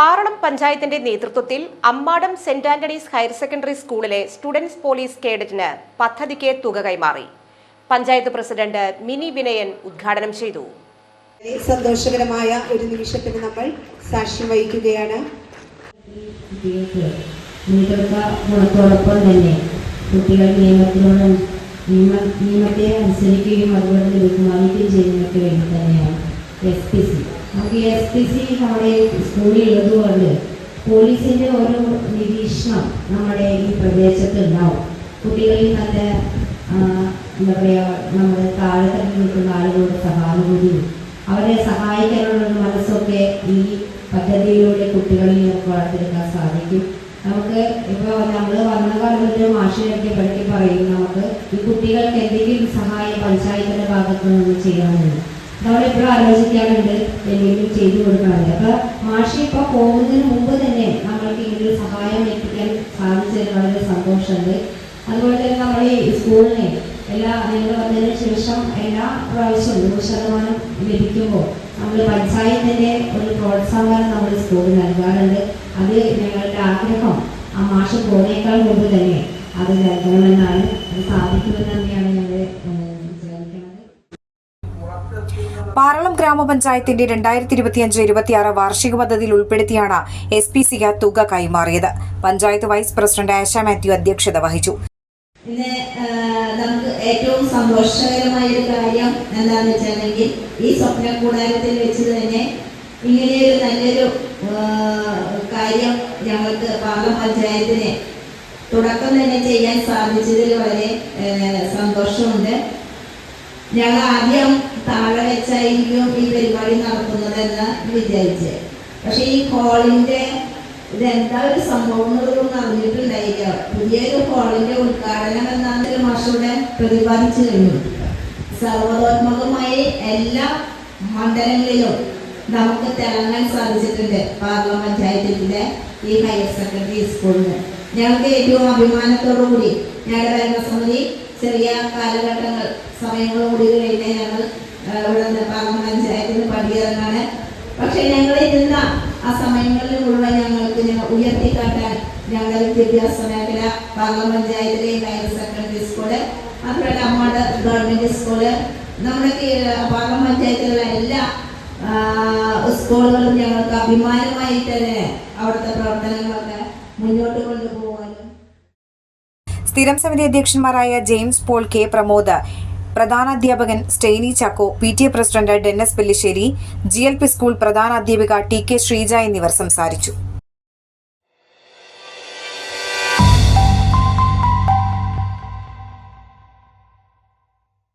പാറളം പഞ്ചായത്തിന്റെ നേതൃത്വത്തിൽ Ammadam saint Antony's higher secondary സ്കൂളിലെ സ്റ്റുഡൻസ് പോലീസ് കേഡറ്റിന് പദ്ധതിക്ക് തുക കൈമാറി. പഞ്ചായത്ത് പ്രസിഡന്റ് മിനി വിനയൻ ഉദ്ഘാടനം ചെയ്തു. സന്തോഷകരമായ ഒരു നിമിഷത്തിന് നമ്മൾ സാക്ഷ്യം വഹിക്കുകയാണ്. കുട്ടികൾക്ക് നേതൃത്വ ഗുണത്തോടൊപ്പം തന്നെ കുട്ടികൾ നിയമത്തിനോട് നിയമ നിയമത്തെ അനുസരിക്കുകയും അതുപോലെ തന്നെ ബഹുമാനിക്കുകയും ചെയ്യുന്നതിനൊക്കെ വേണ്ടി തന്നെയാണ്. എസ് പി സി നമുക്ക് എസ് പി സി നമ്മുടെ സ്കൂളിൽ ഉള്ളതുകൊണ്ട് പോലീസിന്റെ ഒരു നിരീക്ഷണം നമ്മുടെ ഈ പ്രദേശത്ത് ഉണ്ടാവും കുട്ടികളിൽ നല്ല എന്താ പറയുക നമ്മൾ താഴെ തന്നെ നിൽക്കുന്ന ആളുകളുടെ സഹാനുഭൂതിയും അവരെ സഹായിക്കാനുള്ള മനസ്സൊക്കെ ഈ പദ്ധതിയിലൂടെ കുട്ടികളിൽ നമുക്ക് വളർത്തിയെടുക്കാൻ സാധിക്കും. നമുക്ക് ഇപ്പോൾ നമ്മൾ വന്ന കാലത്ത് മാഷിനൊക്കെ പഠിക്കി പറയും നമുക്ക് ഈ കുട്ടികൾക്ക് എന്തെങ്കിലും സഹായം പഞ്ചായത്തിന്റെ ഭാഗത്തു നിന്ന് ചെയ്യണമെന്ന് നമ്മളെപ്പോഴും ആലോചിക്കാറുണ്ട് എന്തെങ്കിലും ചെയ്തു കൊടുക്കാറുണ്ട് അപ്പൊ മാഷി ഇപ്പൊ പോകുന്നതിന് മുമ്പ് തന്നെ നമ്മൾക്ക് ഇതിൽ സഹായം എത്തിക്കാൻ സാധിച്ചതിൽ വളരെ സന്തോഷമുണ്ട്. അതുപോലെ തന്നെ നമ്മൾ ഈ സ്കൂളിനെ എല്ലാ നിങ്ങൾ വന്നതിന് ശേഷം എല്ലാ പ്രാവശ്യവും നൂറ് ശതമാനം ലഭിക്കുമ്പോൾ നമ്മൾ പഞ്ചായത്തിന്റെ ഒരു പ്രോത്സാഹനം നമ്മൾ സ്കൂളിൽ നൽകാറുണ്ട്. അത് ഞങ്ങളുടെ ആഗ്രഹം ആ മാഷ് പോകുന്നേക്കാൾ മുമ്പ് തന്നെ അത് നൽകണമെന്നാണ്. അത് സാധിക്കുമെന്ന് തന്നെയാണ് പാറളം ഗ്രാമപഞ്ചായത്തിന്റെ രണ്ടായിരത്തി ഇരുപത്തിയഞ്ച് ഇരുപത്തിയാറ് വാർഷിക പദ്ധതിയിൽ ഉൾപ്പെടുത്തിയാണ് എസ് പി സിക്ക് തുക കൈമാറിയത്. പഞ്ചായത്ത് വൈസ് പ്രസിഡന്റ് ആശ മാത്യു അധ്യക്ഷത വഹിച്ചു. പിന്നെ നമുക്ക് ഏറ്റവും സന്തോഷകരമായ ഒരു കാര്യം എന്താണെന്ന് വെച്ചിട്ടുണ്ടെങ്കിൽ ഈ സ്വപ്ന കൂടാരത്തിൽ വെച്ച് തന്നെ ഇങ്ങനെയൊരു നല്ലൊരു കാര്യം ഞങ്ങൾക്ക് പാലം പഞ്ചായത്തിന് തുടക്കം തന്നെ ചെയ്യാൻ സാധിച്ചതിൽ വളരെ സന്തോഷമുണ്ട്. ഞങ്ങൾ ആദ്യം താഴെ വെച്ചായിരിക്കും ഈ പരിപാടി നടത്തുന്നതെന്ന് വിചാരിച്ച്. പക്ഷെ ഈ ഹോളിന്റെ ഇതെന്താ ഒരു സംഭവം എന്നുള്ളതൊന്നും അറിഞ്ഞിട്ടുണ്ടായില്ല. പുതിയൊരു ഹോളിന്റെ ഉദ്ഘാടനം എന്നാണ് മാഷൂടെ പ്രതിപാദിച്ചു കഴിഞ്ഞു സർവതോത്മകമായി എല്ലാ മണ്ഡലങ്ങളിലും നമുക്ക് തിളങ്ങാൻ സാധിച്ചിട്ടുണ്ട് പാർലമെന്റ് പഞ്ചായത്തിന്റെ ഈ ഹയർ സെക്കൻഡറി സ്കൂളിന്. ഞങ്ങൾക്ക് ഏറ്റവും അഭിമാനത്തോടു കൂടി ഞങ്ങളുടെ ഭരണസമിതി ചെറിയ കാലഘട്ടങ്ങൾ സമയങ്ങളോടുകൂടി കഴിഞ്ഞ ഞങ്ങൾ ഇവിടെ നിന്ന് പാർലമെന്റ് പഞ്ചായത്തിൽ നിന്ന് പടിയിറങ്ങാണ് പക്ഷെ ഞങ്ങൾ ഇരുന്ന ആ സമയങ്ങളിൽ മുഴുവൻ ഞങ്ങൾക്ക് ഞങ്ങൾ ഉയർത്തിക്കാട്ടാൻ ഞങ്ങളുടെ വിദ്യാഭ്യാസ മേഖല പാർലമെന്റ് പഞ്ചായത്തിലെ ഹയർ സെക്കൻഡറി സ്കൂൾ അതുപോലെ അമ്മാട് ഗവൺമെന്റ് സ്കൂൾ നമ്മുടെ പാർലമെന്റ് പഞ്ചായത്തിലുള്ള എല്ലാ സ്കൂളുകളും ഞങ്ങൾക്ക് അഭിമാനമായി തന്നെ അവിടുത്തെ പ്രവർത്തനങ്ങളൊക്കെ മുന്നോട്ട് കൊണ്ടുപോകാനും സ്ഥിരം സമിതി അധ്യക്ഷന്മാരായ James Paul K Pramod പ്രധാനാധ്യാപകൻ Steiny Chacko P T A president Dennis Pellissery G L P school പ്രധാനാധ്യാപിക T K Sreeja എന്നിവർ സംസാരിച്ചു.